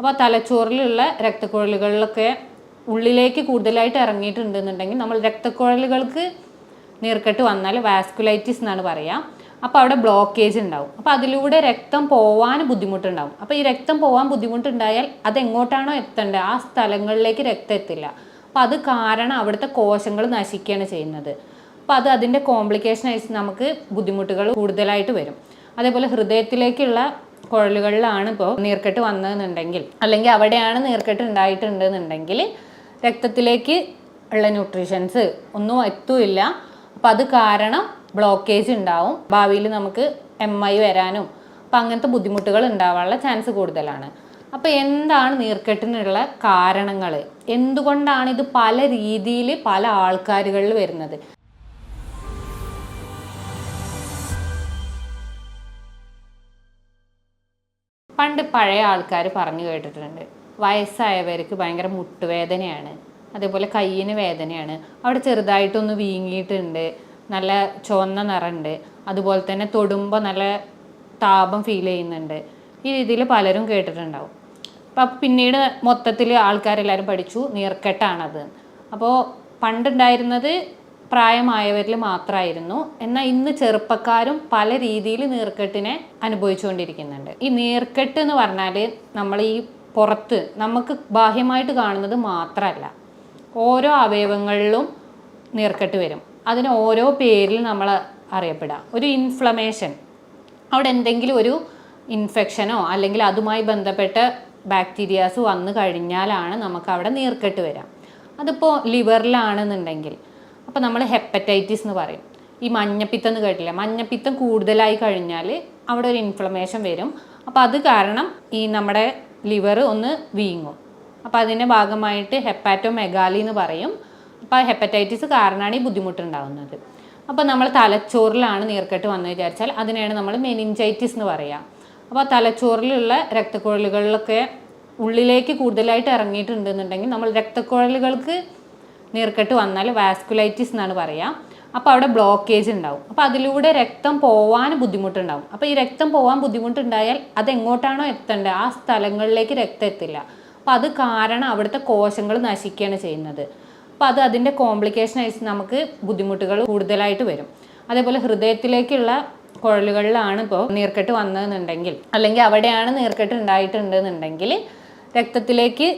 അപ്പോൾ തലച്ചോറിലുള്ള രക്തക്കുഴലുകളിലൊക്കെ ഉള്ളിലേക്ക് കൂടുതലായിട്ട് ഇറങ്ങിയിട്ടുണ്ടെന്നുണ്ടെങ്കിൽ നമ്മൾ രക്തക്കുഴലുകൾക്ക് നീർക്കെട്ട് വന്നാൽ വാസ്കുലൈറ്റിസ് എന്നാണ് പറയുക അപ്പോൾ അവിടെ ബ്ലോക്കേജ് ഉണ്ടാവും. അപ്പോൾ അതിലൂടെ രക്തം പോവാൻ ബുദ്ധിമുട്ടുണ്ടാവും. അപ്പോൾ ഈ രക്തം പോകാൻ ബുദ്ധിമുട്ടുണ്ടായാൽ അത് എങ്ങോട്ടാണോ എത്തേണ്ടത്? ആ സ്ഥലങ്ങളിലേക്ക് രക്തം എത്തില്ല. അപ്പോൾ അത് കാരണം അവിടുത്തെ കോശങ്ങൾ നശിക്കുകയാണ് ചെയ്യുന്നത്. അപ്പോൾ അത് അതിന്റെ കോംപ്ലിക്കേഷൻ ആയിട്ട് നമുക്ക് ബുദ്ധിമുട്ടുകൾ കൂടുതലായിട്ട് വരും. അതേപോലെ ഹൃദയത്തിലേക്കുള്ള കുഴലുകളിലാണ് ഇപ്പോൾ നീർക്കെട്ട് വന്നതെന്നുണ്ടെങ്കിൽ അല്ലെങ്കിൽ അവിടെയാണ് നീർക്കെട്ട് ഉണ്ടായിട്ടുണ്ടെന്നുണ്ടെങ്കിൽ രക്തത്തിലേക്ക് ഉള്ള ന്യൂട്രീഷൻസ് ഒന്നും എത്തുമില്ല അപ്പം അത് കാരണം ബ്ലോക്കേജ് ഉണ്ടാവും. ഭാവിയിൽ നമുക്ക് എം ഐ വരാനും അപ്പം അങ്ങനത്തെ ബുദ്ധിമുട്ടുകൾ ഉണ്ടാവാനുള്ള ചാൻസ് കൂടുതലാണ്. അപ്പോൾ എന്താണ് നീർക്കെട്ടിനുള്ള കാരണങ്ങൾ? എന്തുകൊണ്ടാണ് ഇത് പല രീതിയിൽ പല ആൾക്കാരുകളിൽ വരുന്നത്? പണ്ട് പഴയ ആൾക്കാർ പറഞ്ഞു കേട്ടിട്ടുണ്ട്. വയസ്സായവർക്ക് ഭയങ്കര മുട്ടുവേദനയാണ്. അതേപോലെ കയ്യിന് വേദനയാണ്. അവിടെ ചെറുതായിട്ടൊന്ന് വീങ്ങിയിട്ടുണ്ട്. നല്ല ചുവന്ന നിറമുണ്ട് അതുപോലെ തന്നെ തൊടുമ്പോൾ നല്ല താപം ഫീൽ ചെയ്യുന്നുണ്ട്. ഈ രീതിയിൽ പലരും കേട്ടിട്ടുണ്ടാവും. അപ്പം പിന്നീട് മൊത്തത്തിൽ ആൾക്കാരെല്ലാവരും പഠിച്ചു. നീർക്കെട്ടാണത്. അപ്പോൾ പണ്ടുണ്ടായിരുന്നത് പ്രായമായവരിൽ മാത്രമായിരുന്നു എന്നാൽ ഇന്ന് ചെറുപ്പക്കാരും പല രീതിയിൽ നീർക്കെട്ടിനെ അനുഭവിച്ചുകൊണ്ടിരിക്കുന്നുണ്ട്. ഈ നീർക്കെട്ട് എന്ന് പറഞ്ഞാൽ നമ്മൾ ഈ പുറത്ത് നമുക്ക് ബാഹ്യമായിട്ട് കാണുന്നത് മാത്രമല്ല. ഓരോ അവയവങ്ങളിലും നീർക്കെട്ട് വരും. അതിന് ഓരോ പേരിൽ നമ്മൾ അറിയപ്പെടാം ഒരു ഇൻഫ്ലമേഷൻ അവിടെ എന്തെങ്കിലും ഒരു ഇൻഫെക്ഷനോ അല്ലെങ്കിൽ അതുമായി ബന്ധപ്പെട്ട ബാക്ടീരിയാസ് വന്നു കഴിഞ്ഞാലാണ് നമുക്ക് അവിടെ നീർക്കെട്ട് വരാം അതിപ്പോൾ ലിവറിലാണെന്നുണ്ടെങ്കിൽ അപ്പോൾ നമ്മൾ ഹെപ്പറ്റൈറ്റിസ് എന്ന് പറയും. ഈ മഞ്ഞപ്പിത്തം എന്ന് കേട്ടില്ല മഞ്ഞപ്പിത്തം കൂടുതലായി കഴിഞ്ഞാൽ അവിടെ ഒരു ഇൻഫ്ലമേഷൻ വരും. അപ്പോൾ അത് കാരണം ഈ നമ്മുടെ ലിവർ ഒന്ന് വീങ്ങും. അപ്പോൾ അതിന്റെ ഭാഗമായിട്ട് ഹെപ്പാറ്റോ മെഗാലി എന്ന് പറയും അപ്പോൾ ഹെപ്പറ്റൈറ്റിസ് കാരണമാണ് ഈ ബുദ്ധിമുട്ടുണ്ടാകുന്നത് അപ്പോൾ നമ്മൾ തലച്ചോറിലാണ് നീർക്കെട്ട് വന്നു വിചാരിച്ചാൽ അതിനെയാണ് നമ്മൾ മെനിഞ്ചൈറ്റിസ് എന്ന് പറയുക അപ്പോൾ തലച്ചോറിലുള്ള രക്തക്കുഴലുകളിലൊക്കെ ഉള്ളിലേക്ക് കൂടുതലായിട്ട് ഇറങ്ങിയിട്ടുണ്ടെന്നുണ്ടെങ്കിൽ നമ്മൾ രക്തക്കുഴലുകൾക്ക് നീർക്കെട്ട് വന്നാൽ വാസ്കുലൈറ്റിസ് എന്നാണ് പറയുക അപ്പോൾ അവിടെ ബ്ലോക്കേജ് ഉണ്ടാവും. അപ്പോൾ അതിലൂടെ രക്തം പോവാൻ ബുദ്ധിമുട്ടുണ്ടാവും. അപ്പോൾ ഈ രക്തം പോവാൻ ബുദ്ധിമുട്ടുണ്ടായാൽ അത് എങ്ങോട്ടാണോ എത്തേണ്ടത്? ആ സ്ഥലങ്ങളിലേക്ക് രക്തം എത്തില്ല. അപ്പോൾ അത് കാരണം അവിടുത്തെ കോശങ്ങൾ നശിക്കുകയാണ് ചെയ്യുന്നത്. അപ്പോൾ അത് അതിന്റെ കോംപ്ലിക്കേഷൻ ആയിട്ട് നമുക്ക് ബുദ്ധിമുട്ടുകൾ കൂടുതലായിട്ട് വരും. അതേപോലെ ഹൃദയത്തിലേക്കുള്ള കുഴലുകളിലാണ് ഇപ്പോൾ നീർക്കെട്ട് വന്നതെന്നുണ്ടെങ്കിൽ അല്ലെങ്കിൽ അവിടെയാണ് നീർക്കെട്ട് ഉണ്ടായിട്ടുണ്ടെന്നുണ്ടെങ്കിൽ രക്തത്തിലേക്ക്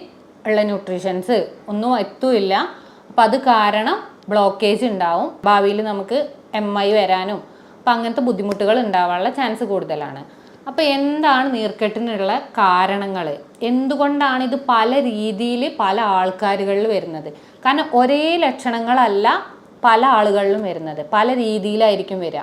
ഉള്ള ന്യൂട്രീഷൻസ് ഒന്നും എത്തുമില്ല അപ്പം അത് കാരണം ബ്ലോക്കേജ് ഉണ്ടാവും. ഭാവിയിൽ നമുക്ക് എം ഐ വരാനും അപ്പം അങ്ങനത്തെ ബുദ്ധിമുട്ടുകൾ ഉണ്ടാവാനുള്ള ചാൻസ് കൂടുതലാണ്. അപ്പോൾ എന്താണ് നീർക്കെട്ടിനുള്ള കാരണങ്ങൾ? എന്തുകൊണ്ടാണ് ഇത് പല രീതിയിൽ പല ആൾക്കാരുകളിൽ വരുന്നത്? കാരണം ഒരേ ലക്ഷണങ്ങളല്ല പല ആളുകളിലും വരുന്നത്. പല രീതിയിലായിരിക്കും വരിക.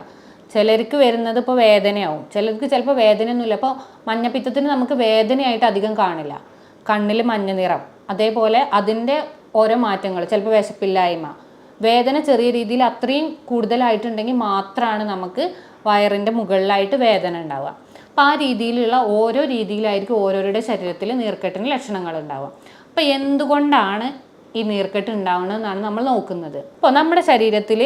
ചിലർക്ക് വരുന്നത് ഇപ്പോൾ വേദനയാവും. ചിലർക്ക് ചിലപ്പോൾ വേദനയൊന്നുമില്ല. അപ്പോൾ മഞ്ഞപ്പിത്തത്തിന് നമുക്ക് വേദനയായിട്ട് അധികം കാണില്ല. കണ്ണിൽ മഞ്ഞ നിറം അതേപോലെ അതിന്റെ ഓരോ മാറ്റങ്ങൾ ചിലപ്പോൾ വിശപ്പില്ലായ്മ. വേദന ചെറിയ രീതിയിൽ അത്രയും കൂടുതലായിട്ടുണ്ടെങ്കിൽ മാത്രമാണ് നമുക്ക് വയറിന്റെ മുകളിലായിട്ട് വേദന ഉണ്ടാവുക. അപ്പോൾ ആ രീതിയിലുള്ള ഓരോ രീതിയിലായിരിക്കും ഓരോരുടെ ശരീരത്തിൽ നീർക്കെട്ടിന് ലക്ഷണങ്ങൾ ഉണ്ടാവുക. അപ്പോൾ എന്തുകൊണ്ടാണ് ഈ നീർക്കെട്ട് ഉണ്ടാവുന്നതെന്നാണ് നമ്മൾ നോക്കുന്നത്. അപ്പോൾ നമ്മുടെ ശരീരത്തിൽ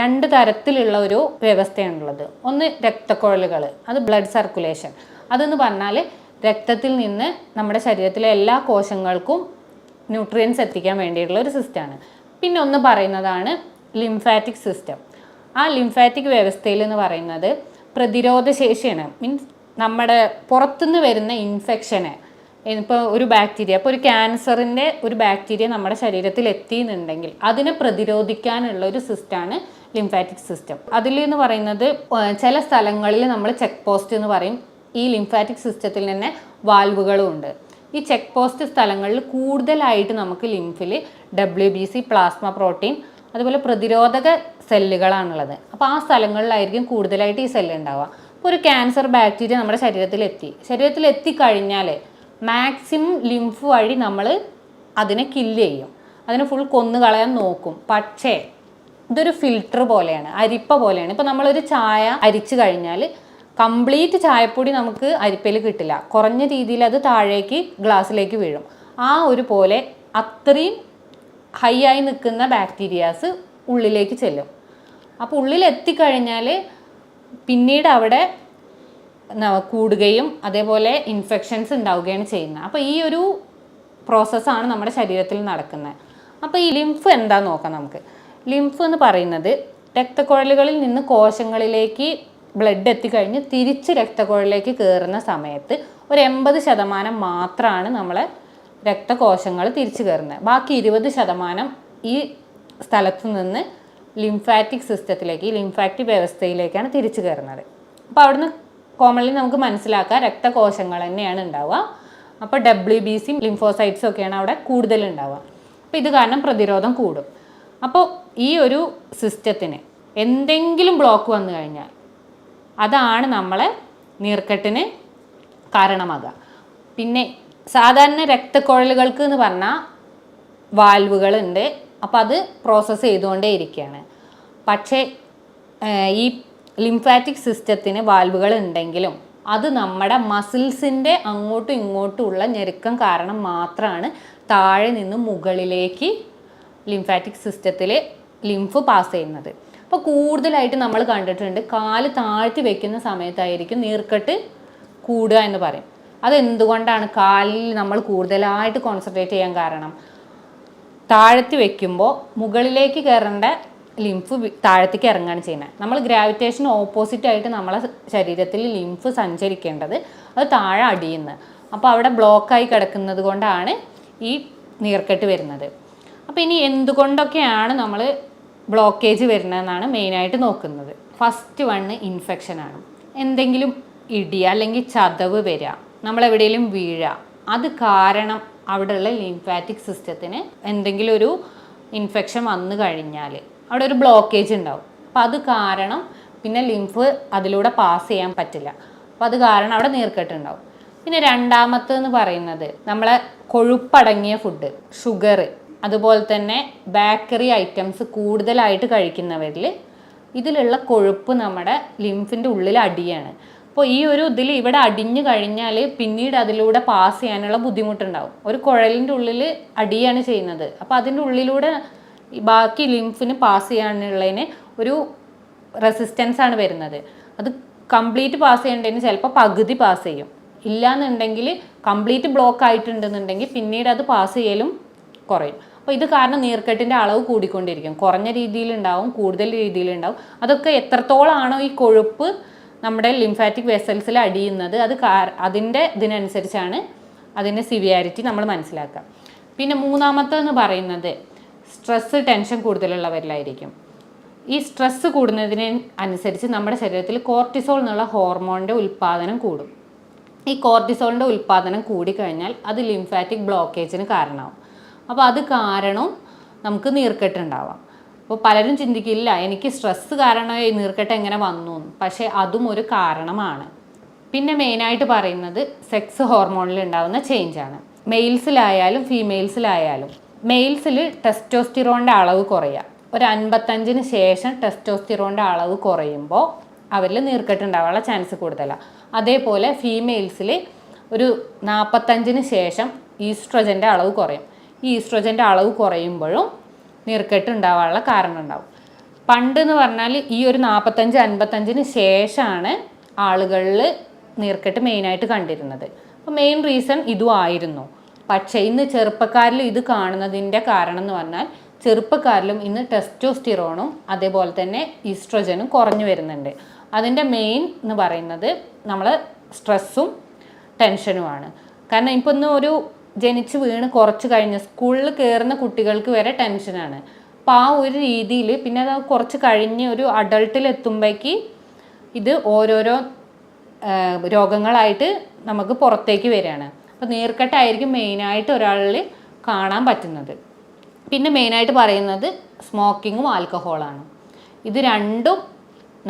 രണ്ട് തരത്തിലുള്ള ഒരു വ്യവസ്ഥയാണുള്ളത്. ഒന്ന് രക്തക്കുഴലുകൾ അത് ബ്ലഡ് സർക്കുലേഷൻ. അതെന്ന് പറഞ്ഞാൽ രക്തത്തിൽ നിന്ന് നമ്മുടെ ശരീരത്തിലെ എല്ലാ കോശങ്ങൾക്കും ന്യൂട്രിയൻസ് എത്തിക്കാൻ വേണ്ടിയിട്ടുള്ള ഒരു സിസ്റ്റമാണ് പിന്നെ ഒന്ന് പറയുന്നതാണ് ലിംഫാറ്റിക് സിസ്റ്റം ആ ലിംഫാറ്റിക് വ്യവസ്ഥയിൽ എന്ന് പറയുന്നത് പ്രതിരോധ ശേഷിയാണ്. മീൻസ് നമ്മുടെ പുറത്തുനിന്ന് വരുന്ന ഇൻഫെക്ഷനെ ഇപ്പോൾ ഒരു ബാക്ടീരിയ ഇപ്പോൾ ഒരു ക്യാൻസറിന്റെ ഒരു ബാക്ടീരിയ നമ്മുടെ ശരീരത്തിൽ എത്തിയെന്നുണ്ടെങ്കിൽ അതിനെ പ്രതിരോധിക്കാനുള്ള ഒരു സിസ്റ്റമാണ് ലിംഫാറ്റിക് സിസ്റ്റം അതിൽ എന്ന് പറയുന്നത് ചില സ്ഥലങ്ങളിൽ നമ്മൾ ചെക്ക് പോസ്റ്റ് എന്ന് പറയും. ഈ ലിംഫാറ്റിക് സിസ്റ്റത്തിൽ തന്നെ വാൽവുകളും ഉണ്ട്. ഈ ചെക്ക് പോസ്റ്റ് സ്ഥലങ്ങളിൽ കൂടുതലായിട്ട് നമുക്ക് ലിംഫിൽ W B C plasma protein അതുപോലെ പ്രതിരോധക സെല്ലുകളാണുള്ളത് അപ്പോൾ ആ സ്ഥലങ്ങളിലായിരിക്കും കൂടുതലായിട്ട് ഈ സെല്ല് ഉണ്ടാവുക. അപ്പോൾ ഒരു ക്യാൻസർ ബാക്ടീരിയ നമ്മുടെ ശരീരത്തിൽ എത്തി ശരീരത്തിൽ എത്തിക്കഴിഞ്ഞാൽ മാക്സിമം ലിംഫ് വഴി നമ്മൾ അതിനെ കില്ല് ചെയ്യും. അതിനെ ഫുൾ കൊന്നു കളയാൻ നോക്കും. പക്ഷേ ഇതൊരു ഫിൽട്ടർ പോലെയാണ് അരിപ്പ പോലെയാണ്. ഇപ്പോൾ നമ്മളൊരു ചായ അരിച്ചു കഴിഞ്ഞാൽ കംപ്ലീറ്റ് ചായപ്പൊടി നമുക്ക് അരിപ്പയിൽ കിട്ടില്ല. കുറഞ്ഞ രീതിയിൽ അത് താഴേക്ക് ഗ്ലാസ്സിലേക്ക് വീഴും. ആ ഒരു പോലെ അത്രയും ഹൈ ആയി നിൽക്കുന്ന ബാക്ടീരിയാസ് ഉള്ളിലേക്ക് ചെല്ലും. അപ്പോൾ ഉള്ളിൽ എത്തിക്കഴിഞ്ഞാൽ പിന്നീട് അവിടെ കൂടുകയും അതേപോലെ ഇൻഫെക്ഷൻസ് ഉണ്ടാവുകയാണ് ചെയ്യുന്നത്. അപ്പോൾ ഈ ഒരു പ്രോസസ്സാണ് നമ്മുടെ ശരീരത്തിൽ നടക്കുന്നത്. അപ്പോൾ ഈ ലിംഫ് എന്താ നോക്കാം നമുക്ക്. ലിംഫ് എന്ന് പറയുന്നത് രക്തക്കുഴലുകളിൽ നിന്ന് കോശങ്ങളിലേക്ക് ബ്ലഡ് എത്തിക്കഴിഞ്ഞ് തിരിച്ച് രക്തക്കുഴലിലേക്ക് കയറുന്ന സമയത്ത് ഒരു എൺപത് ശതമാനം മാത്രമാണ് നമ്മളെ രക്തകോശങ്ങൾ തിരിച്ചു കയറുന്നത് ബാക്കി ഇരുപത് ശതമാനം ഈ സ്ഥലത്തു നിന്ന് ലിംഫാറ്റിക് സിസ്റ്റത്തിലേക്ക് ലിംഫാറ്റിക് വ്യവസ്ഥയിലേക്കാണ് തിരിച്ചു കയറുന്നത് അപ്പോൾ അവിടുന്ന് കോമൺലി നമുക്ക് മനസ്സിലാക്കാം രക്തകോശങ്ങൾ തന്നെയാണ് ഉണ്ടാവുക. അപ്പോൾ ഡബ്ല്യു ബി സി ലിംഫോസൈറ്റ്സും ഒക്കെയാണ് അവിടെ കൂടുതൽ ഉണ്ടാവുക. അപ്പോൾ ഇത് കാരണം പ്രതിരോധം കൂടും. അപ്പോൾ ഈ ഒരു സിസ്റ്റത്തിന് എന്തെങ്കിലും ബ്ലോക്ക് വന്നു കഴിഞ്ഞാൽ അതാണ് നമ്മളെ നീർക്കെട്ടിന് കാരണമാകുക. പിന്നെ സാധാരണ രക്തക്കുഴലുകൾക്ക് എന്ന് പറഞ്ഞാൽ വാൽവുകളുണ്ട്. അപ്പോൾ അത് പ്രോസസ്സ് ചെയ്തുകൊണ്ടേ ഇരിക്കുകയാണ്. പക്ഷേ ഈ ലിംഫാറ്റിക് സിസ്റ്റത്തിന് വാൽവുകൾ ഉണ്ടെങ്കിലും അത് നമ്മുടെ മസിൽസിന്റെ അങ്ങോട്ടും ഇങ്ങോട്ടും ഉള്ള ഞെരുക്കം കാരണം മാത്രമാണ് താഴെ നിന്ന് മുകളിലേക്ക് ലിംഫാറ്റിക് സിസ്റ്റത്തിൽ ലിംഫ് പാസ് ചെയ്യുന്നത്. അപ്പോൾ കൂടുതലായിട്ട് നമ്മൾ കണ്ടിട്ടുണ്ട് കാൽ താഴ്ത്തി വെക്കുന്ന സമയത്തായിരിക്കും നീർക്കെട്ട് കൂടുക എന്ന് പറയും. അതെന്തുകൊണ്ടാണ് കാലിൽ നമ്മൾ കൂടുതലായിട്ട് കോൺസെൻട്രേറ്റ് ചെയ്യാൻ കാരണം? താഴത്തി വെക്കുമ്പോൾ മുകളിലേക്ക് കയറേണ്ട ലിംഫ് താഴത്തേക്ക് ഇറങ്ങുകയാണ് ചെയ്യുന്നത്. നമ്മൾ ഗ്രാവിറ്റേഷൻ ഓപ്പോസിറ്റ് ആയിട്ട് നമ്മളെ ശരീരത്തിൽ ലിംഫ് സഞ്ചരിക്കേണ്ടത് അത് താഴെ അടിയുന്നത്. അപ്പോൾ അവിടെ ബ്ലോക്കായി കിടക്കുന്നത് കൊണ്ടാണ് ഈ നീർക്കെട്ട് വരുന്നത്. അപ്പോൾ ഇനി എന്തുകൊണ്ടൊക്കെയാണ് നമ്മൾ ബ്ലോക്കേജ് വരുന്നതെന്നാണ് മെയിനായിട്ട് നോക്കുന്നത്. ഫസ്റ്റ് വണ്ണ് ഇൻഫെക്ഷനാണ് എന്തെങ്കിലും ഇടി അല്ലെങ്കിൽ ചതവ് വരിക നമ്മളെവിടെയെങ്കിലും വീഴുക അത് കാരണം അവിടെയുള്ള ലിംഫാറ്റിക് സിസ്റ്റത്തിന് എന്തെങ്കിലും ഒരു ഇൻഫെക്ഷൻ വന്നു കഴിഞ്ഞാൽ അവിടെ ഒരു ബ്ലോക്കേജ് ഉണ്ടാവും. അപ്പോൾ അത് കാരണം പിന്നെ ലിംഫ് അതിലൂടെ പാസ് ചെയ്യാൻ പറ്റില്ല. അപ്പോൾ അത് കാരണം അവിടെ നീർക്കെട്ടുണ്ടാവും പിന്നെ രണ്ടാമത്തെന്ന് പറയുന്നത് നമ്മളെ കൊഴുപ്പടങ്ങിയ ഫുഡ് ഷുഗർ അതുപോലെ തന്നെ ബേക്കറി ഐറ്റംസ് കൂടുതലായിട്ട് കഴിക്കുന്നവരിൽ ഇതിലുള്ള കൊഴുപ്പ് നമ്മുടെ ലിംഫിന്റെ ഉള്ളിൽ അടിയാണ്. അപ്പോൾ ഈ ഒരു ഇതിൽ ഇവിടെ അടിഞ്ഞു കഴിഞ്ഞാൽ പിന്നീട് അതിലൂടെ പാസ് ചെയ്യാനുള്ള ബുദ്ധിമുട്ടുണ്ടാവും. ഒരു കുഴലിന്റെ ഉള്ളിൽ അടിയാണ് ചെയ്യുന്നത്. അപ്പോൾ അതിന്റെ ഉള്ളിലൂടെ ബാക്കി ലിംഫിന് പാസ് ചെയ്യാനുള്ളതിന് ഒരു റെസിസ്റ്റൻസ് ആണ് വരുന്നത്. അത് കംപ്ലീറ്റ് പാസ് ചെയ്യേണ്ടതിന് ചിലപ്പോൾ പകുതി പാസ് ചെയ്യും. ഇല്ലാന്നുണ്ടെങ്കിൽ കംപ്ലീറ്റ് ബ്ലോക്ക് ആയിട്ടുണ്ടെന്നുണ്ടെങ്കിൽ പിന്നീട് അത് പാസ് ചെയ്യലും കുറയും. അപ്പോൾ ഇത് കാരണം നീർക്കെട്ടിന്റെ അളവ് കൂടിക്കൊണ്ടിരിക്കും. കുറഞ്ഞ രീതിയിലുണ്ടാവും കൂടുതൽ രീതിയിലുണ്ടാവും. അതൊക്കെ എത്രത്തോളമാണോ ഈ കൊഴുപ്പ് നമ്മുടെ ലിംഫാറ്റിക് വെസൽസിൽ അടിയുന്നത് അത് അതിന്റെ ഇതിനനുസരിച്ചാണ് അതിന്റെ സിവിയാരിറ്റി നമ്മൾ മനസ്സിലാക്കുക. പിന്നെ മൂന്നാമത്തെന്ന് പറയുന്നത് സ്ട്രെസ്സ് ടെൻഷൻ കൂടുതലുള്ളവരിലായിരിക്കും. ഈ സ്ട്രെസ്സ് കൂടുന്നതിന് അനുസരിച്ച് നമ്മുടെ ശരീരത്തിൽ കോർട്ടിസോൾ എന്നുള്ള ഹോർമോണിന്റെ ഉൽപ്പാദനം കൂടും. ഈ കോർട്ടിസോളിന്റെ ഉൽപ്പാദനം കൂടിക്കഴിഞ്ഞാൽ അത് ലിംഫാറ്റിക് ബ്ലോക്കേജിന് കാരണമാവും. അപ്പോൾ അത് കാരണം നമുക്ക് നീർക്കെട്ടുണ്ടാവാം. അപ്പോൾ പലരും ചിന്തിക്കില്ല എനിക്ക് സ്ട്രെസ്സ് കാരണം ഈ നീർക്കെട്ട് എങ്ങനെ വന്നു പക്ഷേ അതും ഒരു കാരണമാണ്. പിന്നെ മെയിനായിട്ട് പറയുന്നത് സെക്സ് ഹോർമോണിൽ ഉണ്ടാകുന്ന ചേഞ്ചാണ് മെയിൽസിലായാലും ഫീമെയിൽസിലായാലും മെയിൽസിൽ ടെസ്റ്റോസ്റ്റിറോണിന്റെ അളവ് കുറയുക ഒരു അൻപത്തഞ്ചിന് ശേഷം ടെസ്റ്റോസ്റ്റിറോണിന്റെ അളവ് കുറയുമ്പോൾ അവരിൽ നീർക്കെട്ടുണ്ടാവാനുള്ള ചാൻസ് കൂടുതലാണ് അതേപോലെ ഫീമെയിൽസിൽ ഒരു നാൽപ്പത്തഞ്ചിന് ശേഷം ഈസ്ട്രജന്റെ അളവ് കുറയും. ഈ ഈസ്ട്രോജന്റെ അളവ് കുറയുമ്പോഴും നീർക്കെട്ട് ഉണ്ടാവാനുള്ള കാരണം ഉണ്ടാവും. പണ്ട് എന്ന് പറഞ്ഞാൽ ഈ ഒരു നാൽപ്പത്തഞ്ച് അൻപത്തഞ്ചിന് ശേഷമാണ് ആളുകളിൽ നീർക്കെട്ട് മെയിനായിട്ട് കണ്ടിരുന്നത്. അപ്പോൾ മെയിൻ റീസൺ ഇതും ആയിരുന്നു. പക്ഷേ ഇന്ന് ചെറുപ്പക്കാരിൽ ഇത് കാണുന്നതിന്റെ കാരണം എന്ന് പറഞ്ഞാൽ ചെറുപ്പക്കാരിലും ഇന്ന് ടെസ്റ്റോസ്റ്റിറോണും അതേപോലെ തന്നെ ഈസ്ട്രോജനും കുറഞ്ഞു വരുന്നുണ്ട്. അതിന്റെ മെയിൻ എന്ന് പറയുന്നത് നമ്മൾ സ്ട്രെസ്സും ടെൻഷനുമാണ്. കാരണം ഇപ്പോൾ ഇന്ന് ഒരു ജനിച്ച് വീണ് കുറച്ച് കഴിഞ്ഞ് സ്കൂളിൽ കയറുന്ന കുട്ടികൾക്ക് വരെ ടെൻഷനാണ് അപ്പോൾ ആ ഒരു രീതിയിൽ പിന്നെ അത് കുറച്ച് കഴിഞ്ഞ് ഒരു അഡൾട്ടിൽ എത്തുമ്പോഴേക്ക് ഇത് ഓരോരോ രോഗങ്ങളായിട്ട് നമുക്ക് പുറത്തേക്ക് വരികയാണ്. അപ്പോൾ നീർക്കെട്ടായിരിക്കും മെയിനായിട്ട് ഒരാളിൽ കാണാൻ പറ്റുന്നത്. പിന്നെ മെയിനായിട്ട് പറയുന്നത് സ്മോക്കിങ്ങും ആൽക്കഹോളാണ് ഇത് രണ്ടും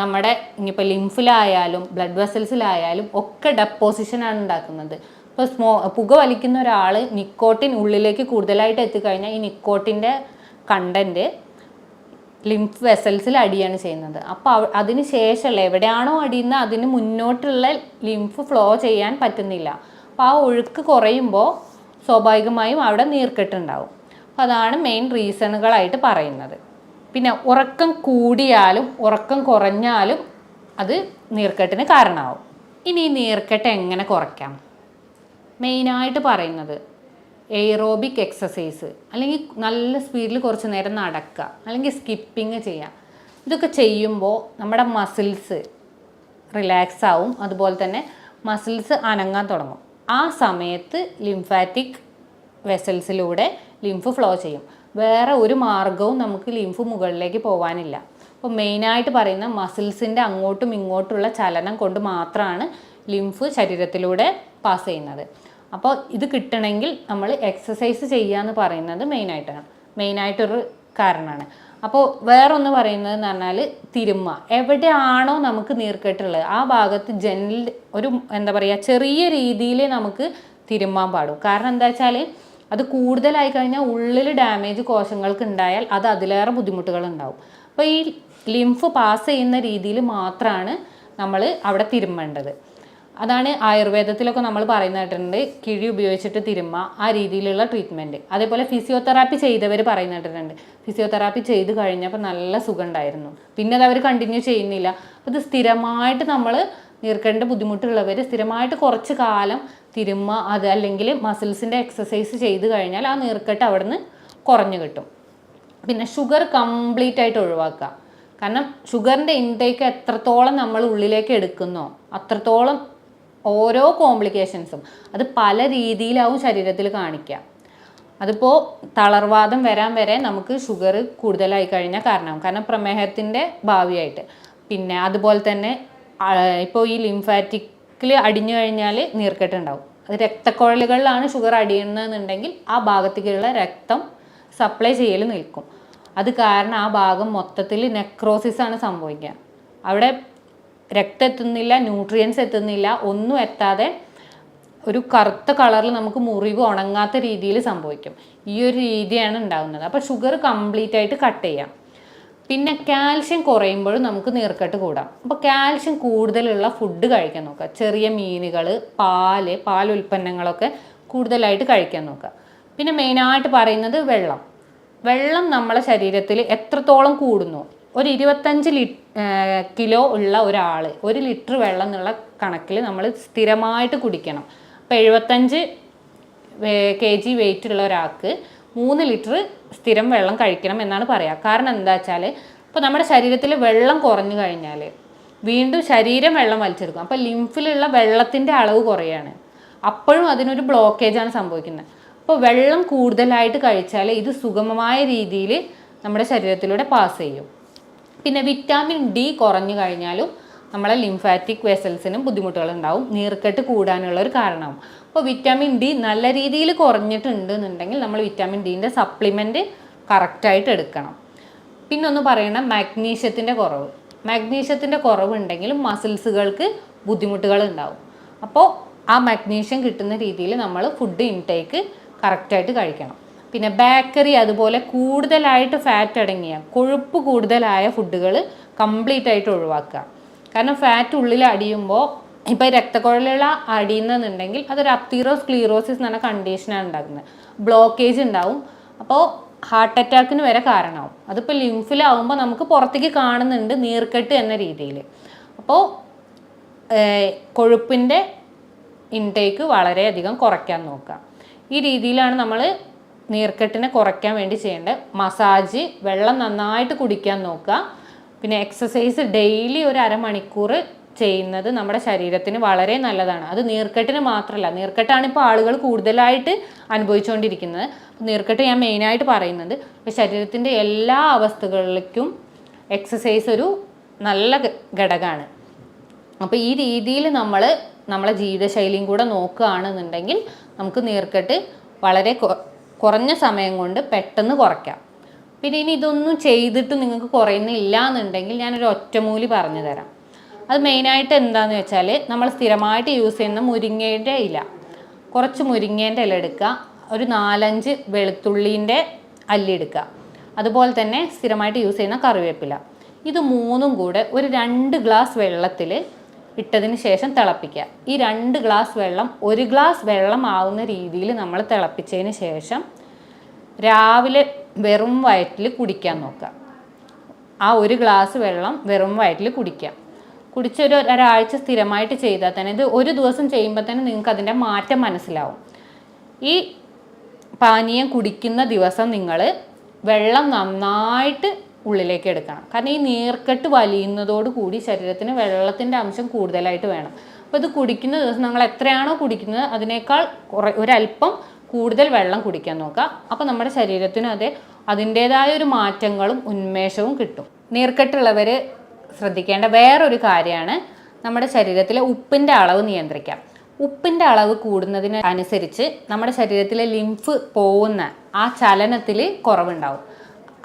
നമ്മുടെ ഇനിയിപ്പോൾ ലിംഫിലായാലും ബ്ലഡ് വെസൽസിലായാലും ഒക്കെ ഡെപ്പോസിഷനാണ് ഉണ്ടാക്കുന്നത്. ഇപ്പോൾ സ്മോ പുക വലിക്കുന്ന ഒരാൾ നിക്കോട്ടിൻ ഉള്ളിലേക്ക് കൂടുതലായിട്ട് എത്തിക്കഴിഞ്ഞാൽ ഈ നിക്കോട്ടിന്റെ കണ്ടന്റ് ലിംഫ് വെസൽസിൽ അടിയാണ് ചെയ്യുന്നത്. അപ്പോൾ അതിന് ശേഷമുള്ള എവിടെയാണോ അടിയുന്നത് അതിന് മുന്നോട്ടുള്ള ലിംഫ് ഫ്ലോ ചെയ്യാൻ പറ്റുന്നില്ല. അപ്പോൾ ആ ഒഴുക്ക് കുറയുമ്പോൾ സ്വാഭാവികമായും അവിടെ നീർക്കെട്ടുണ്ടാവും. അപ്പോൾ അതാണ് മെയിൻ റീസണുകളായിട്ട് പറയുന്നത്. പിന്നെ ഉറക്കം കൂടിയാലും ഉറക്കം കുറഞ്ഞാലും അത് നീർക്കെട്ടിന് കാരണമാവും. ഇനി ഈ നീർക്കെട്ട് എങ്ങനെ കുറയ്ക്കാം? മെയിനായിട്ട് പറയുന്നത് എയ്റോബിക് എക്സസൈസ് അല്ലെങ്കിൽ നല്ല സ്പീഡിൽ കുറച്ച് നേരം നടക്കുക അല്ലെങ്കിൽ സ്കിപ്പിങ് ചെയ്യുക. ഇതൊക്കെ ചെയ്യുമ്പോൾ നമ്മുടെ മസിൽസ് റിലാക്സ് ആവും. അതുപോലെ തന്നെ മസിൽസ് അനങ്ങാൻ തുടങ്ങും. ആ സമയത്ത് ലിംഫാറ്റിക് വെസൽസിലൂടെ ലിംഫ് ഫ്ലോ ചെയ്യും. വേറെ ഒരു മാർഗവും നമുക്ക് ലിംഫ് മുകളിലേക്ക് പോകാനില്ല അപ്പോൾ മെയിനായിട്ട് പറയുന്ന മസിൽസിന്റെ അങ്ങോട്ടും ഇങ്ങോട്ടുള്ള ചലനം കൊണ്ട് മാത്രമാണ് ലിംഫ് ശരീരത്തിലൂടെ പാസ് ചെയ്യുന്നത്. അപ്പോൾ ഇത് കിട്ടണമെങ്കിൽ നമ്മൾ എക്സസൈസ് ചെയ്യുക എന്ന് പറയുന്നത് മെയിനായിട്ടാണ് മെയിനായിട്ടൊരു കാരണമാണ്. അപ്പോൾ വേറൊന്ന് പറയുന്നത് എന്ന് പറഞ്ഞാൽ തിരുമ്മ. എവിടെയാണോ നമുക്ക് നീർക്കെട്ടുള്ളത് ആ ഭാഗത്ത് ജനൽ ഒരു എന്താ പറയുക ചെറിയ രീതിയിൽ നമുക്ക് തിരുമ്മാൻ പാടും. കാരണം എന്താ വെച്ചാൽ അത് കൂടുതലായി കഴിഞ്ഞാൽ ഉള്ളിൽ ഡാമേജ് കോശങ്ങൾക്ക് ഉണ്ടായാൽ അത് അതിലേറെ ബുദ്ധിമുട്ടുകൾ ഉണ്ടാവും അപ്പോൾ ഈ ലിംഫ് പാസ് ചെയ്യുന്ന രീതിയിൽ മാത്രമാണ് നമ്മൾ അവിടെ തിരുമ്മേണ്ടത്. അതാണ് ആയുർവേദത്തിലൊക്കെ നമ്മൾ പറയുന്ന കിഴി ഉപയോഗിച്ചിട്ട് തിരുമ്മ ആ രീതിയിലുള്ള ട്രീറ്റ്മെന്റ് അതേപോലെ ഫിസിയോതെറാപ്പി ചെയ്തവർ പറയുന്ന ഫിസിയോതെറാപ്പി ചെയ്ത് കഴിഞ്ഞപ്പോൾ നല്ല സുഖം ഉണ്ടായിരുന്നു പിന്നെ അത് അവർ കണ്ടിന്യൂ ചെയ്യുന്നില്ല. ഇത് സ്ഥിരമായിട്ട് നമ്മൾ നീർക്കേണ്ട ബുദ്ധിമുട്ടുള്ളവർ സ്ഥിരമായിട്ട് കുറച്ച് കാലം തിരുമ്മ അത് അല്ലെങ്കിൽ മസിൽസിന്റെ എക്സസൈസ് ചെയ്ത് കഴിഞ്ഞാൽ ആ നീർക്കെട്ട് അവിടെ നിന്ന് കുറഞ്ഞു കിട്ടും. പിന്നെ ഷുഗർ കംപ്ലീറ്റ് ആയിട്ട് ഒഴിവാക്കുക. കാരണം ഷുഗറിന്റെ ഇൻടേക്ക് എത്രത്തോളം നമ്മൾ ഉള്ളിലേക്ക് എടുക്കുന്നോ അത്രത്തോളം ഓരോ കോംപ്ലിക്കേഷൻസും അത് പല രീതിയിലാവും ശരീരത്തിൽ കാണിക്കുക അതിപ്പോൾ തളർവാദം വരാൻ വരെ നമുക്ക് ഷുഗർ കൂടുതലായി കഴിഞ്ഞാൽ കാരണം. കാരണം പ്രമേഹത്തിന്റെ ഭാവിയായിട്ട്. പിന്നെ അതുപോലെ തന്നെ ഇപ്പോൾ ഈ ലിംഫാറ്റിക്കിൽ അടിഞ്ഞു കഴിഞ്ഞാൽ നീർക്കെട്ടുണ്ടാവും അത് രക്തക്കുഴലുകളിലാണ് ഷുഗർ അടിയുന്നതെന്നുണ്ടെങ്കിൽ ആ ഭാഗത്തേക്കുള്ള രക്തം സപ്ലൈ ചെയ്യൽ നിൽക്കും. അത് കാരണം ആ ഭാഗം മൊത്തത്തിൽ നെക്രോസിസ് ആണ് സംഭവിക്കുക. അവിടെ രക്തം എത്തുന്നില്ല ന്യൂട്രിയൻസ് എത്തുന്നില്ല ഒന്നും എത്താതെ ഒരു കറുത്ത കളറിൽ നമുക്ക് മുറിവ് ഉണങ്ങാത്ത രീതിയിൽ സംഭവിക്കും. ഈ ഒരു രീതിയാണ് ഉണ്ടാകുന്നത് അപ്പോൾ ഷുഗർ കംപ്ലീറ്റ് ആയിട്ട് കട്ട് ചെയ്യാം. പിന്നെ കാൽഷ്യം കുറയുമ്പോഴും നമുക്ക് നീർക്കെട്ട് കൂടാം. അപ്പോൾ കാൽഷ്യം കൂടുതലുള്ള ഫുഡ് കഴിക്കാൻ നോക്കുക. ചെറിയ മീനുകൾ പാൽ പാൽ ഉൽപ്പന്നങ്ങളൊക്കെ കൂടുതലായിട്ട് കഴിക്കാൻ നോക്കുക. പിന്നെ മെയിനായിട്ട് പറയുന്നത് വെള്ളം. വെള്ളം നമ്മളെ ശരീരത്തിൽ എത്രത്തോളം കൂടുന്നു? ഒരു ഇരുപത്തഞ്ച് ലി കിലോ ഉള്ള ഒരാൾ ഒരു ലിറ്റർ വെള്ളം എന്നുള്ള കണക്കിൽ നമ്മൾ സ്ഥിരമായിട്ട് കുടിക്കണം. അപ്പോൾ എഴുപത്തഞ്ച് കെ ജി വെയിറ്റ് ഉള്ള ഒരാൾക്ക് മൂന്ന് ലിറ്റർ സ്ഥിരം വെള്ളം കഴിക്കണം എന്നാണ് പറയുക കാരണം എന്താ വെച്ചാൽ ഇപ്പോൾ നമ്മുടെ ശരീരത്തിൽ വെള്ളം കുറഞ്ഞു കഴിഞ്ഞാൽ വീണ്ടും ശരീരം വെള്ളം വലിച്ചെടുക്കും. അപ്പോൾ ലിംഫിലുള്ള വെള്ളത്തിന്റെ അളവ് കുറയാണ്. അപ്പോഴും അതിനൊരു ബ്ലോക്കേജാണ് സംഭവിക്കുന്നത്. അപ്പോൾ വെള്ളം കൂടുതലായിട്ട് കഴിച്ചാൽ ഇത് സുഗമമായ രീതിയിൽ നമ്മുടെ ശരീരത്തിലൂടെ പാസ് ചെയ്യും. പിന്നെ വിറ്റാമിൻ ഡി കുറഞ്ഞു കഴിഞ്ഞാലും നമ്മളെ ലിംഫാറ്റിക് വെസൽസിനും ബുദ്ധിമുട്ടുകൾ ഉണ്ടാവും നീർക്കെട്ട് കൂടാനുള്ള ഒരു കാരണമാവും അപ്പോൾ വിറ്റാമിൻ ഡി നല്ല രീതിയിൽ കുറഞ്ഞിട്ടുണ്ട് എന്നുണ്ടെങ്കിൽ നമ്മൾ വിറ്റാമിൻ ഡീന്റെ സപ്ലിമെന്റ് കറക്റ്റായിട്ട് എടുക്കണം. പിന്നെ ഒന്ന് പറയണം മാഗ്നീഷ്യത്തിന്റെ കുറവ്. മാഗ്നീഷ്യത്തിന്റെ കുറവുണ്ടെങ്കിലും മസിൽസുകൾക്ക് ബുദ്ധിമുട്ടുകൾ ഉണ്ടാവും അപ്പോൾ ആ മാഗ്നീഷ്യം കിട്ടുന്ന രീതിയിൽ നമ്മൾ ഫുഡ് ഇൻടേക്ക് കറക്റ്റായിട്ട് കഴിക്കണം. പിന്നെ ബേക്കറി അതുപോലെ കൂടുതലായിട്ട് ഫാറ്റ് അടങ്ങിയ കൊഴുപ്പ് കൂടുതലായ ഫുഡുകൾ കംപ്ലീറ്റ് ആയിട്ട് ഒഴിവാക്കുക. കാരണം ഫാറ്റ് ഉള്ളിൽ അടിയുമ്പോൾ ഇപ്പോൾ രക്തക്കുഴലുള്ള അടിയുന്നെന്നുണ്ടെങ്കിൽ അതൊരു അപ്തീറോസ് ക്ലീറോസിസ് എന്ന കണ്ടീഷനാണ് ഉണ്ടാക്കുന്നത് ബ്ലോക്കേജ് ഉണ്ടാവും. അപ്പോൾ ഹാർട്ട് അറ്റാക്കിന് വരെ കാരണമാവും. അതിപ്പോൾ ലിംഫിലാവുമ്പോൾ നമുക്ക് പുറത്തേക്ക് കാണുന്നുണ്ട് നീർക്കെട്ട് എന്ന രീതിയിൽ അപ്പോൾ കൊഴുപ്പിന്റെ ഇൻടേക്ക് വളരെയധികം കുറയ്ക്കാൻ നോക്കുക. ഈ രീതിയിലാണ് നമ്മൾ നീർക്കെട്ടിനെ കുറയ്ക്കാൻ വേണ്ടി ചെയ്യേണ്ടത് മസാജ് വെള്ളം നന്നായിട്ട് കുടിക്കാൻ നോക്കുക. പിന്നെ എക്സസൈസ് ഡെയിലി ഒരു അരമണിക്കൂർ ചെയ്യുന്നത് നമ്മുടെ ശരീരത്തിന് വളരെ നല്ലതാണ്. അത് നീർക്കെട്ടിന് മാത്രമല്ല നീർക്കെട്ടാണ് ഇപ്പോൾ ആളുകൾ കൂടുതലായിട്ട് അനുഭവിച്ചുകൊണ്ടിരിക്കുന്നത്. നീർക്കെട്ട് ഞാൻ മെയിനായിട്ട് പറയുന്നത് ഇപ്പോൾ ശരീരത്തിന്റെ എല്ലാ അവസ്ഥകളിലേക്കും എക്സസൈസ് ഒരു നല്ല ഘടകമാണ്. അപ്പോൾ ഈ രീതിയിൽ നമ്മൾ നമ്മളെ ജീവിതശൈലിയും കൂടെ നോക്കുകയാണെന്നുണ്ടെങ്കിൽ നമുക്ക് നീർക്കെട്ട് വളരെ കുറഞ്ഞ സമയം കൊണ്ട് പെട്ടെന്ന് കുറയ്ക്കാം. പിന്നെ ഇനി ഇതൊന്നും ചെയ്തിട്ട് നിങ്ങൾക്ക് കുറയുന്നില്ല എന്നുണ്ടെങ്കിൽ ഞാനൊരു ഒറ്റമൂലി പറഞ്ഞു തരാം. അത് മെയിനായിട്ട് എന്താണെന്ന് വെച്ചാൽ നമ്മൾ സ്ഥിരമായിട്ട് യൂസ് ചെയ്യുന്ന മുരിങ്ങയുടെ ഇല. കുറച്ച് മുരിങ്ങേന്റെ ഇല എടുക്കുക. ഒരു നാലഞ്ച് വെളുത്തുള്ളീന്റെ അല്ലെടുക്കുക അതുപോലെ തന്നെ സ്ഥിരമായിട്ട് യൂസ് ചെയ്യുന്ന കറിവേപ്പില. ഇത് മൂന്നും കൂടെ ഒരു രണ്ട് ഗ്ലാസ് വെള്ളത്തിൽ ഇട്ടതിന് ശേഷം തിളപ്പിക്കുക. ഈ രണ്ട് ഗ്ലാസ് വെള്ളം ഒരു ഗ്ലാസ് വെള്ളം ആവുന്ന രീതിയിൽ നമ്മൾ തിളപ്പിച്ചതിന് ശേഷം രാവിലെ വെറും വയറ്റിൽ കുടിക്കാൻ നോക്കുക. ആ ഒരു ഗ്ലാസ് വെള്ളം വെറും വയറ്റിൽ കുടിക്കുക. കുടിച്ചൊരു ഒരാഴ്ച സ്ഥിരമായിട്ട് ചെയ്താൽ തന്നെ ഇത് ഒരു ദിവസം ചെയ്യുമ്പോൾ തന്നെ നിങ്ങൾക്ക് അതിന്റെ മാറ്റം മനസ്സിലാവും. ഈ പാനീയം കുടിക്കുന്ന ദിവസം നിങ്ങൾ വെള്ളം നന്നായിട്ട് ഉള്ളിലേക്ക് എടുക്കണം. കാരണം ഈ നീർക്കെട്ട് വലിയുന്നതോട് കൂടി ശരീരത്തിന് വെള്ളത്തിന്റെ അംശം കൂടുതലായിട്ട് വേണം. അപ്പോൾ ഇത് കുടിക്കുന്ന ദിവസം നമ്മൾ എത്രയാണോ കുടിക്കുന്നത് അതിനേക്കാൾ കുറേ ഒരല്പം കൂടുതൽ വെള്ളം കുടിക്കാൻ നോക്കുക. അപ്പോൾ നമ്മുടെ ശരീരത്തിന് അത് അതിന്റേതായ ഒരു മാറ്റങ്ങളും ഉന്മേഷവും കിട്ടും. നീർക്കെട്ടുള്ളവർ ശ്രദ്ധിക്കേണ്ട വേറൊരു കാര്യമാണ് നമ്മുടെ ശരീരത്തിലെ ഉപ്പിന്റെ അളവ് നിയന്ത്രിക്കാം. ഉപ്പിന്റെ അളവ് കൂടുന്നതിന് അനുസരിച്ച് നമ്മുടെ ശരീരത്തിലെ ലിംഫ് പോകുന്ന ആ ചലനത്തിൽ കുറവുണ്ടാവും.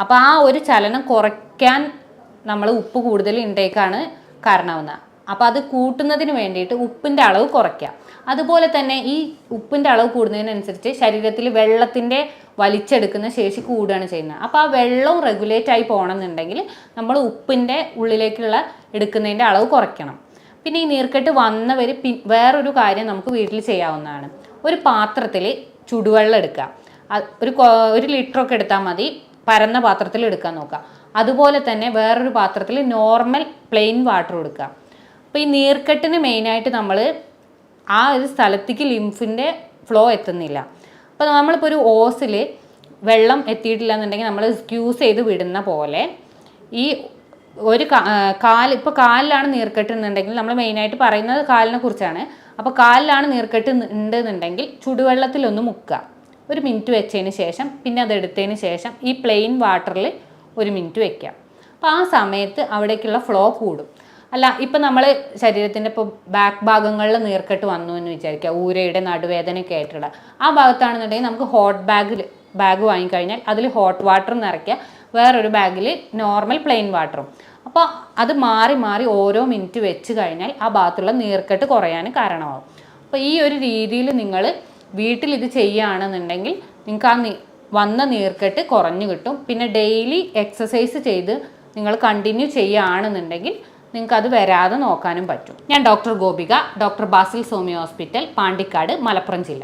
അപ്പോൾ ആ ഒരു ചലനം കുറയ്ക്കാൻ നമ്മൾ ഉപ്പ് കൂടുതൽ ഇൻടേക്കാണ് കാരണമാവുന്നത് അപ്പോൾ അത് കൂട്ടുന്നതിന് വേണ്ടിയിട്ട് ഉപ്പിന്റെ അളവ് കുറയ്ക്കുക അതുപോലെ തന്നെ ഈ ഉപ്പിന്റെ അളവ് കൂടുന്നതിനനുസരിച്ച് ശരീരത്തിൽ വെള്ളത്തിന്റെ വലിച്ചെടുക്കുന്ന ശേഷി കൂടുകയാണ് ചെയ്യുന്നത്. അപ്പോൾ ആ വെള്ളം റെഗുലേറ്റ് ആയി പോകണമെന്നുണ്ടെങ്കിൽ നമ്മൾ ഉപ്പിന്റെ ഉള്ളിലേക്കുള്ള എടുക്കുന്നതിന്റെ അളവ് കുറയ്ക്കണം. പിന്നെ ഈ നീർക്കെട്ട് വന്നവർ പി വേറൊരു കാര്യം നമുക്ക് വീട്ടിൽ ചെയ്യാവുന്നതാണ്. ഒരു പാത്രത്തിൽ ചുടുവെള്ളം എടുക്കുക. ഒരു ഒരു ലിറ്ററൊക്കെ എടുത്താൽ മതി. പരന്ന പാത്രത്തിൽ എടുക്കാൻ നോക്കുക. അതുപോലെ തന്നെ വേറൊരു പാത്രത്തിൽ നോർമൽ പ്ലെയിൻ വാട്ടർ കൊടുക്കുക. അപ്പോൾ ഈ നീർക്കെട്ടിന് മെയിനായിട്ട് നമ്മൾ ആ ഒരു സ്ഥലത്തേക്ക് ലിംഫിന്റെ ഫ്ലോ എത്തുന്നില്ല. അപ്പോൾ നമ്മളിപ്പോൾ ഒരു ഓസിൽ വെള്ളം എത്തിയിട്ടില്ല എന്നുണ്ടെങ്കിൽ നമ്മൾ സ്ക്യൂസ് ചെയ്ത് വിടുന്ന പോലെ ഈ ഒരു കാൽ ഇപ്പോൾ കാലിലാണ് നീർക്കെട്ട് എന്നുണ്ടെങ്കിൽ നമ്മൾ മെയിനായിട്ട് പറയുന്നത് കാലിനെ കുറിച്ചാണ്. അപ്പോൾ കാലിലാണ് നീർക്കെട്ട് ഉണ്ടെന്നുണ്ടെങ്കിൽ ചുടുവെള്ളത്തിലൊന്ന് മുക്കുക. ഒരു മിനിറ്റ് വെച്ചതിന് ശേഷം പിന്നെ അത് എടുത്തതിന് ശേഷം ഈ പ്ലെയിൻ വാട്ടറിൽ ഒരു മിനിറ്റ് വെക്കാം അപ്പോൾ ആ സമയത്ത് അവിടേക്കുള്ള ഫ്ലോ കൂടും. അല്ല ഇപ്പം നമ്മൾ ശരീരത്തിന്റെ ഇപ്പോൾ ബാക്ക് ഭാഗങ്ങളിൽ നീർക്കെട്ട് വന്നു എന്ന് വിചാരിക്കുക. ഊരയുടെ നടുവേദനയൊക്കെ ആയിട്ടുള്ള. ആ ഭാഗത്താണെന്നുണ്ടെങ്കിൽ നമുക്ക് ഹോട്ട് ബാഗിൽ ബാഗ് വാങ്ങിക്കഴിഞ്ഞാൽ അതിൽ ഹോട്ട് വാട്ടർ നിറയ്ക്കുക. വേറൊരു ബാഗിൽ നോർമൽ പ്ലെയിൻ വാട്ടറും അപ്പോൾ അത് മാറി മാറി ഓരോ മിനിറ്റ് വെച്ച് കഴിഞ്ഞാൽ ആ ഭാഗത്തുള്ള നീർക്കെട്ട് കുറയാൻ കാരണമാകും അപ്പോൾ ഈ ഒരു രീതിയിൽ നിങ്ങൾ വീട്ടിൽ ഇത് ചെയ്യുകയാണെന്നുണ്ടെങ്കിൽ നിങ്ങൾക്ക് ആ വന്ന നീർക്കെട്ട് കുറഞ്ഞു കിട്ടും. പിന്നെ ഡെയിലി എക്സസൈസ് ചെയ്ത് നിങ്ങൾ കണ്ടിന്യൂ ചെയ്യുകയാണെന്നുണ്ടെങ്കിൽ നിങ്ങൾക്ക് അത് വരാതെ നോക്കാനും പറ്റും. ഞാൻ doctor Gopika doctor Basil Somi hospital Pandikkad Malappuram ജില്ല.